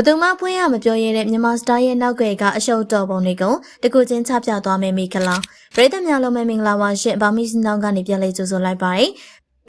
ဘသူမှဖွင့်ရမပြောရတဲ့မြန်မာစတားရဲ့နောက်ွယ်ကအရှုပ်တော်ပုံတွေကိုတကူချင်းချပြသွားမယ်မိခလာပရိသတ်များလုံးပဲမင်္ဂလာပါရှင်ဗာမီစင်တောင်းကနေပြန်လေးကြိုဆိုလိုက်ပါတယ်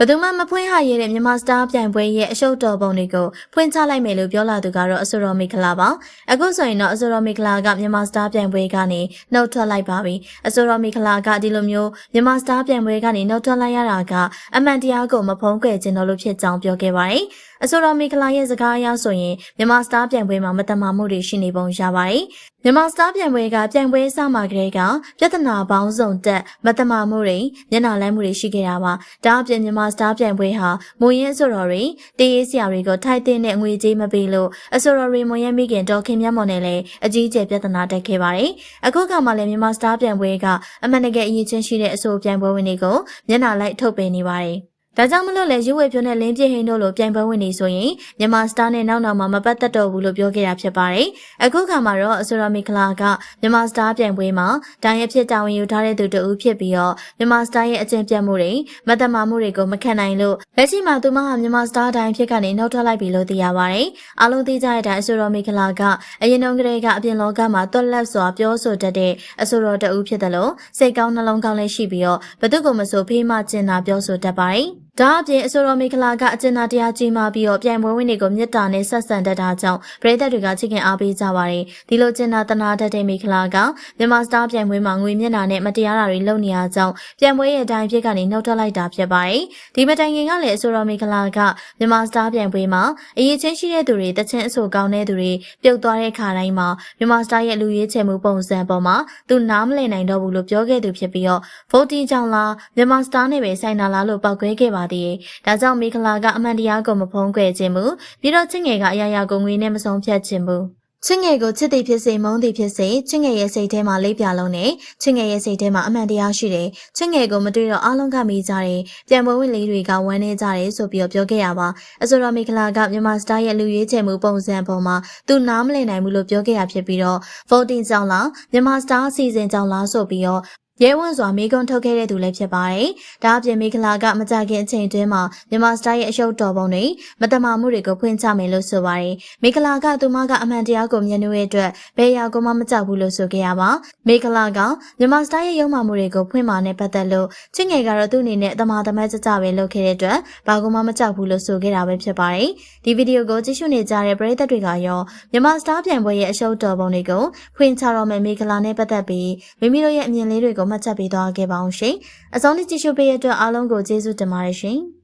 ဘသူမှမဖွင့်ဟရတဲ့မြန်မာစတားပြိုင်ပွဲရဲ့အရှုပ်တော်ပုံတွေကိုဖွင့်ချလိုက်မယ်လို့ပြောလာသူကတော့အဆိုတော်မိခလာပါအခုဆိုရင်တော့အဆိုတော်မိခလာကမြန်မာစတားပြိုင်ပွဲကနေနှုတ်ထွက်လိုက်ပါပြီအဆိုတော်မိခလာကဒီလိုမျိုးမြန်မာစတားပြိုင်ပွဲကနေနှုတ်ထွက်လိုက်ရတာကအမှန်တရားကိုမဖုံးကွယ်ခြင်းတော့လို့ဖြစ်ကြောင်းပြောခဲ့ပါတယ်အဆိုတော်မိခလာရဲ့စကားအရဆိုရင်မြန်မာစတားပြိုင်ပွဲမှာမတမာမှုတွေရှိနေပုံရပါတယ်မြန်မာစတားပြိုင်ပွဲကပြိုင်ပွဲစမှာကလေးကပြဿနာပေါင်းစုံတက်မတမာမှုတွေမျက်နှာလန်းမှုတွေရှိခဲ့တာပါဒါအပြင်မြန်မာစတားပြိုင်ပွဲဟာမွန်ရင်အဆိုတော်တွေတေးရေးဆရာတွေကိုထိုက်တဲ့ငွေကြေးမပေးလို့အဆိုတော်တွေမွန်ရင်မိခင်တော်ခင်မြတ်မော်နဲ့လည်းအကြီးအကျယ်ပြဿနာတက်ခဲ့ပါတယ်အခုကမှလည်းမြန်မာစတားပြိုင်ပွဲကအမှန်တကယ်အရေးချင်းရှိတဲ့အဆိုပြိုင်ပွဲဝင်တွေကိုမျက်နှာလိုက်ထုတ်ပေးနေပါတယ် ဒါကြောင့်မလို့လေရွေးဖြိုးနဲ့လင်းပြည့်ဟင်းတို့လိုပြိုင်ပွဲဝင်နေဆိုရင်မြန်မာစတားနဲ့နောက်နောက်မှာမပတ်သက်တော့ဘူးလို့ပြောခဲ့တာဖြစ်ပါတယ်။အခုခါမှာတော့အဆိုရမီကလာကမြန်မာစတားပြိုင်ပွဲမှာဒိုင်ရဖြစ်တာဝန်ယူထားတဲ့သူတဦးဖြစ်ပြီးတော့မြန်မာစတားရဲ့အကျင့်ပြတ်မှုတွေမတမာမှုတွေကိုမခံနိုင်လို့လက်ရှိမှာသူမဟာမြန်မာစတားဒိုင်ဖြစ်ကနေနှုတ်ထွက်လိုက်ပြီလို့သိရပါတယ်။အားလုံးသိကြတဲ့အတိုင်းအဆိုရမီကလာကအရင်တုန်းကတည်းကအပြင်လောကမှာတွက်လက်စွာပြောဆိုတတ်တဲ့အဆိုတော်တဦးဖြစ်တယ်လို့စိတ်ကောင်းနှလုံးကောင်းလေးရှိပြီးတော့ဘသူကမဆိုဖေးမကျင်နာပြောဆိုတတ်ပါတယ်။ ဒါအပြင်အဆိုတော်မိခလာကအကျဉ်းသားတရားကြီးမှပြီးတော့ပြိုင်ပွဲဝင်တွေကိုမြစ်တာနဲ့ဆက်ဆံတတ်တာကြောင့်ပရိသတ်တွေကချစ်ခင်အားပေးကြပါတယ်ဒီလိုကျဉ်းသားတနာတတ်တဲ့မိခလာကမြန်မာစတားပြိုင်ပွဲမှာငွေမျက်နှာနဲ့မတရားတာတွေလုပ်နေရကြောင်းပြိုင်ပွဲရဲ့အတိုင်းဖြစ်ကနေနှုတ်ထွက်လိုက်တာဖြစ်ပါတယ်ဒီမတိုင်ခင်ကလည်းအဆိုတော်မိခလာကမြန်မာစတားပြိုင်ပွဲမှာအရေးချင်းရှိတဲ့သူတွေတချင်းအဆိုကောင်းတဲ့သူတွေပြုတ်သွားတဲ့ခါတိုင်းမှာမြန်မာစတားရဲ့လူရေးချေမှုပုံစံပေါ်မှာသူနားမလည်နိုင်တော့ဘူးလို့ပြောခဲ့သူဖြစ်ပြီးတော့ဗိုတီကြောင့်လားမြန်မာစတားနဲ့ပဲဆိုင်နာလားလို့ပောက်ကွဲခဲ့ပါသေးတယ်။ဒါကြောင့်မိခလာကအမှန်တရားကိုမဖုံးကွယ်ခြင်းမူပြီးတော့ချင်းငယ်ကအရာရာကိုငွေနဲ့မဆုံးဖြတ်ခြင်းမူချင်းငယ်ကိုချစ်သည်ဖြစ်စေမုန်းသည်ဖြစ်စေချင်းငယ်ရဲ့စိတ်ထဲမှာလေးပြလုံးနဲ့ချင်းငယ်ရဲ့စိတ်ထဲမှာအမှန်တရားရှိတယ်ချင်းငယ်ကိုမတွေ့တော့အားလုံးကမိကြတယ်ပြန်ပွဲဝင်လေးတွေကဝမ်းနေကြတယ်ဆိုပြီးတော့ပြောခဲ့ရပါအဆိုတော်မိခလာကမြန်မာစတားရဲ့လူရွေးချယ်မှုပုံစံပေါ်မှာသူနားမလည်နိုင်ဘူးလို့ပြောခဲ့ရဖြစ်ပြီးတော့ voting ကြောင့်လားမြန်မာစတားအစီအစဉ်ကြောင့်လားဆိုပြီးတော့ ရဲဝံစွာမိကွန်းထုတ်ခဲ့တဲ့သူလည်းဖြစ်ပါတယ်။ဒါအပြင်မိခလာကမကြခင်အချိန်တွင်းမှာမြန်မာစတားရဲ့အရှုပ်တော်ပုံတွေမတမာမှုတွေကိုဖွင့်ချမယ်လို့ဆိုပါတယ်။မိခလာကသူမကအမှန်တရားကိုမြင်နေတဲ့အတွက်ဘယ်ရာကိုမှမကြောက်ဘူးလို့ဆိုခဲ့ရပါ။မိခလာကမြန်မာစတားရဲ့ရုံမှမှုတွေကိုဖွင့်မာနဲ့ပတ်သက်လို့ချင်းငယ်ကတော့သူ့အနေနဲ့တမာတမတ်ကြကြပဲလုပ်ခဲ့တဲ့အတွက်ဘာကမှမကြောက်ဘူးလို့ဆိုခဲ့တာပဲဖြစ်ပါတယ်။ဒီဗီဒီယိုကိုကြည့်ရှုနေကြတဲ့ပရိသတ်တွေကရောမြန်မာစတားပြိုင်ပွဲရဲ့အရှုပ်တော်ပုံတွေကိုဖွင့်ချတော့မယ်မိခလာနဲ့ပတ်သက်ပြီးမိမိတို့ရဲ့အမြင်လေးတွေကိုမှတ်ချက်ပေးသွားခဲ့ပါအောင်ရှင်။အဆုံးထိကြည့်ရှုပေးရတဲ့အတွက်အားလုံးကိုကျေးဇူးတင်ပါတယ်ရှင်။